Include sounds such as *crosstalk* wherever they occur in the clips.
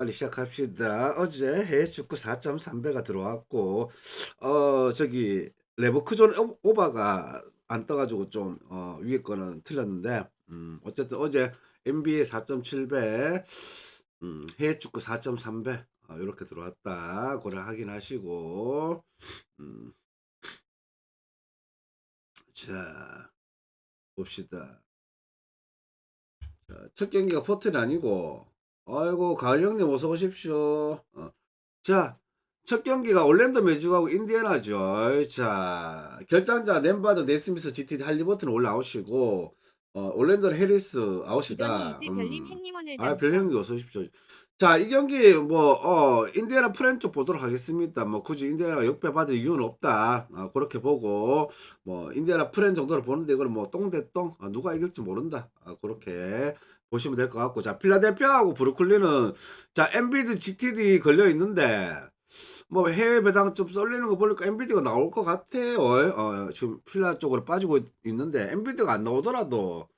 빨리 시작합시다. 어제 해외 축구 4.3배가 들어왔고, 어, 저기, 레버쿠존 오- 오바가 안 떠가지고 좀, 어, 위에 거는 틀렸는데, 음, 어쨌든 어제 NBA 4.7배, 음, 해외 축구 4.3배, 어, 이렇게 들어왔다. 고려 확인하시고, 음, 자, 봅시다. 자, 첫 경기가 포트는 아니고, 아이고, 가을 형님 어서 오십시오. 어. 자, 첫 경기가 올랜도 매직하고 인디애나죠. 자, 결장자 nem바드 네스미스 GT 할리버튼 올라오시고, 어, 올랜도는 해리스 아웃이다. 이지 별님 음. 행님 오늘 아, 단톡. 별형님 어서 오십시오. 자, 이 경기 뭐, 어, 인디애나 프렌 쪽 보도록 하겠습니다. 뭐, 굳이 인디애나가 역배받을 이유는 없다. 어, 그렇게 보고, 뭐, 인디애나 프렌 정도로 보는데, 이거는 뭐, 똥대똥, 어, 누가 이길지 모른다. 아, 그렇게 보시면 될 것 같고. 자, 필라델피아하고 브루클린은, 자, 엔비드 GTD 걸려 있는데, 뭐, 해외 배당 좀 쏠리는 거 보니까 엔비드가 나올 것 같아요. 어, 지금 필라 쪽으로 빠지고 있는데, 엔비드가 안 나오더라도,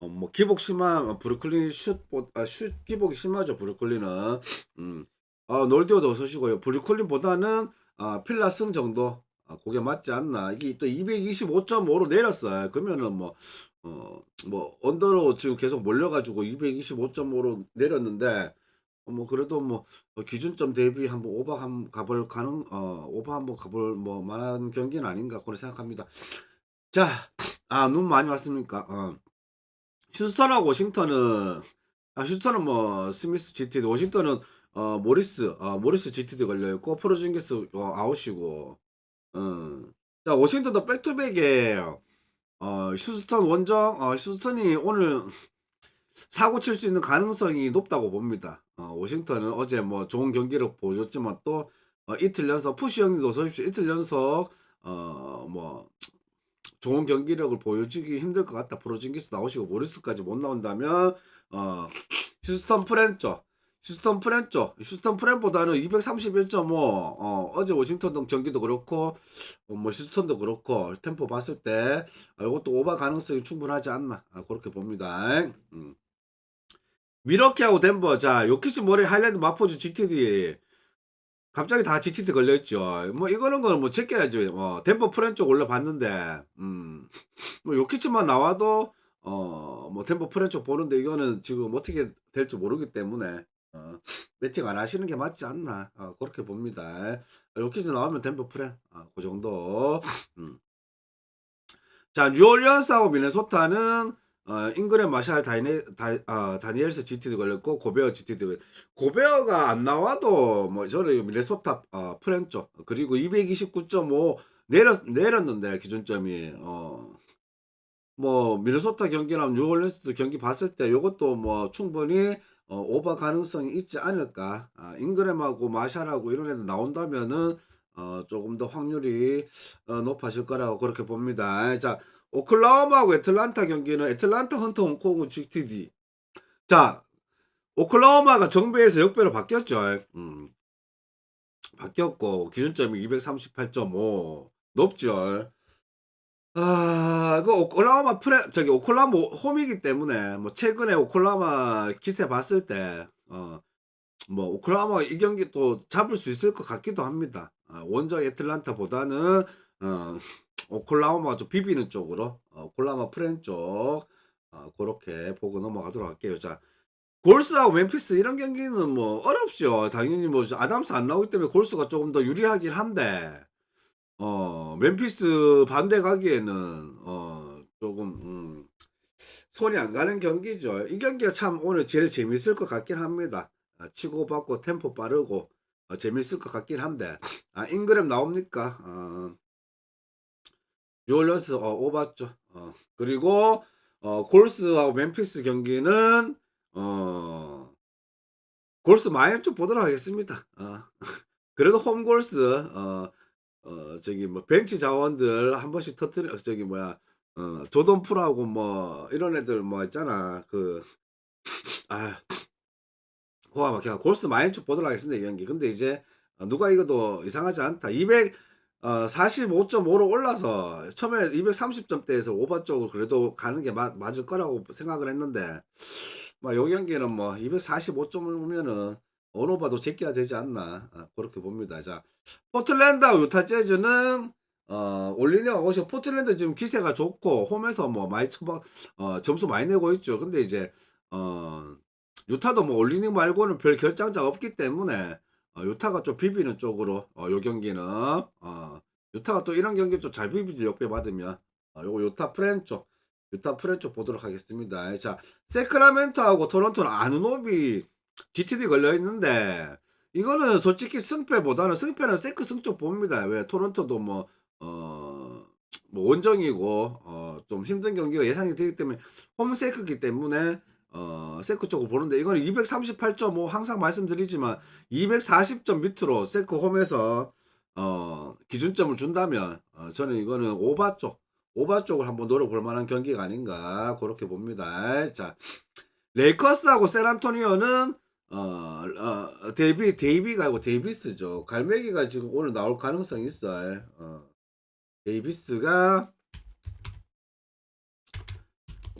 어, 뭐 기복 심한 어, 브루클린 슛, 아, 슛 기복이 심하죠 브루클린은 음. 어, 놀디오도 어서시고요 브루클린보다는 어, 필라 승 정도 아, 그게 맞지 않나 이게 또 225.5로 내렸어요 그러면은 뭐 어, 뭐 언더로 지금 계속 몰려가지고 225.5로 내렸는데 어, 뭐 그래도 뭐 어, 기준점 대비 한번 오버 한번 가볼 가능 어 오버 한번 가볼 뭐 만한 경기는 아닌가 그렇게 생각합니다 자 아 눈 많이 왔습니까 어. 휴스턴하고 워싱턴은 아 휴스턴은 뭐 스미스 GTD 워싱턴은 어 모리스 어 모리스 GTD 걸려 있고 프로징기스 어, 아웃이고 음. 자 워싱턴도 백투백에 어 휴스턴 원정 어 휴스턴이 오늘 사고 칠 수 있는 가능성이 높다고 봅니다. 어 워싱턴은 어제 뭐 좋은 경기를 보여줬지만 또 어, 이틀 연속 푸시 형님도 어서 오십시오. 이틀 연속 어 뭐 좋은 경기력을 보여주기 힘들 것 같다. 프로징기스 나오시고 모리스까지 못 나온다면 어 휴스턴 프렌죠. 휴스턴 프렌죠. 휴스턴 프렌보다는 231.5. 어 어제 워싱턴 경기도 그렇고 어, 뭐 휴스턴도 그렇고 템포 봤을 때 어, 이것도 오버 가능성이 충분하지 않나 아, 그렇게 봅니다. 음. 미러키하고 덴버 자 요키치 모레 하일랜드 마포주 GTD 갑자기 다 GTD 걸려있죠. 뭐 이거는 건뭐 제껴야죠. 뭐 덴버 프렌 쪽 올려봤는데 음뭐 요키치만 나와도 어뭐 덴버 프렌 쪽 보는데 이거는 지금 어떻게 될지 모르기 때문에 어 배팅 안 하시는 게 맞지 않나 어, 그렇게 봅니다. 요키치 나오면 덴버 프렌 어, 그 정도. 음. 자 뉴올리언스하고 미네소타는 어, 잉그램 마샬 다이네, 다, 어, 다니엘스 GTD 걸렸고 고베어 GTD 걸렸고 고베어가 안 나와도 뭐 저는 미네소타 어, 프렌 쪽 그리고 229.5 내렸 내렸는데 기준점이 어 뭐 미네소타 경기랑 뉴올리언스 경기 봤을 때 이것도 뭐 충분히 어, 오버 가능성이 있지 않을까 아, 잉그램하고 마샬하고 이런 애들 나온다면은 어, 조금 더 확률이 어, 높아질 거라고 그렇게 봅니다. 자 오클라호마하고 애틀란타 경기는 애틀란타 헌터 홍콩 GTD. 자, 오클라호마가 정배에서 역배로 바뀌었죠. 음. 바뀌었고 기준점이 238.5 높죠. 아, 그 오클라호마 프레 저기 오클라호마 홈이기 때문에 뭐 최근에 오클라호마 기세 봤을 때 어, 뭐 오클라호마 이 경기 또 잡을 수 있을 것 같기도 합니다. 아, 원정 애틀란타보다는 어, *laughs* 오클라호마 좀 비비는 쪽으로 어, 오클라호마 프렌 쪽 어, 그렇게 보고 넘어가도록 할게요. 자, 골스하고 멤피스 이런 경기는 뭐 어렵죠. 당연히 뭐 아담스 안 나오기 때문에 골스가 조금 더 유리하긴 한데 어 멤피스 반대 가기에는 어 조금 음, 손이 안 가는 경기죠. 이 경기가 참 오늘 제일 재밌을 것 같긴 합니다. 아, 치고받고 템포 빠르고 어, 재밌을 것 같긴 한데 아 잉그램 나옵니까? 어, 뉴올리언스 어, 오봤죠. 어, 그리고 어, 골스하고 멤피스 경기는 어, 골스 좀 보도록 하겠습니다. 어, *laughs* 그래도 홈골스 어, 어, 저기 뭐 벤치 자원들 한 번씩 터트려 저기 뭐야 어, 조던 프로하고 뭐 이런 애들 뭐 있잖아 그 *laughs* 아, 고가 막혀 골스 좀 보도록 하겠습니다 이 경기. 근데 이제 어, 누가 이거도 이상하지 않다. 200 어, 45.5로 올라서 처음에 230점대에서 오버 쪽으로 그래도 가는 게 맞, 맞을 거라고 생각을 했는데 뭐요 경기는 뭐 245점을 보면은 봐도 제껴야 되지 않나 아, 그렇게 봅니다. 자 포틀랜드하고 유타 재즈는 어 올리네가 오시 포틀랜드 지금 기세가 좋고 홈에서 뭐 많이 쳐박 어 점수 많이 내고 있죠. 근데 이제 어 유타도 뭐 올리닝 말고는 별 결장자가 없기 때문에 어, 유타가 좀 비비는 쪽으로 어, 요 경기는 어, 유타가 또 이런 경기 좀 잘 비비죠 역배 받으면 어, 요거 유타 프렌 쪽 유타 프렌 쪽 보도록 하겠습니다. 자 세크라멘토하고 토론토는 아누노비 GTD 걸려 있는데 이거는 솔직히 승패보다는 승패는 세크 승쪽 봅니다. 왜 토론토도 뭐 어, 뭐 원정이고 어, 좀 힘든 경기가 예상이 되기 때문에 홈 세크기 때문에 어, 세크 쪽을 보는데 이거는 238.5 항상 말씀드리지만 240점 밑으로 세크 홈에서 어, 기준점을 준다면 어, 저는 이거는 오바 쪽 오바 쪽을 한번 노려볼 만한 경기가 아닌가 그렇게 봅니다. 자 레이커스하고 샌안토니오는 어, 어, 데이비 데이비가 아니고 데이비스죠. 갈매기가 지금 오늘 나올 가능성이 있어요. 어, 데이비스가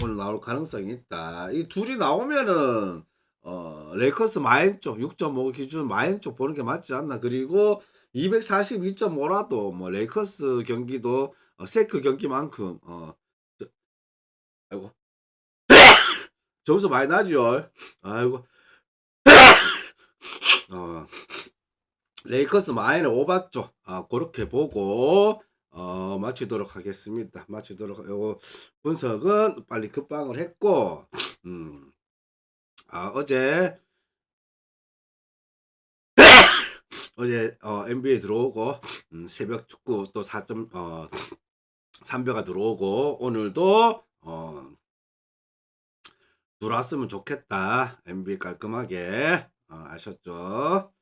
오늘 나올 가능성이 있다. 이 둘이 나오면은 어 레이커스 마인 쪽 6.5 기준 마인 쪽 보는 게 맞지 않나. 그리고 242.5라도 뭐 레이커스 경기도 어, 세크 경기만큼 어 저, 아이고 *coughs* 점수 많이 나죠. 아이고 어 레이커스 오바 쪽 아, 그렇게 보고 어, 마치도록 하겠습니다. 마치도록 요거 분석은 빨리 급방을 했고 음. 아, 어제 *coughs* 어제 어, NBA 들어오고 음, 새벽 축구 또 4점 어 3배가 들어오고 오늘도 어 들어왔으면 좋겠다. NBA 깔끔하게 어, 아셨죠?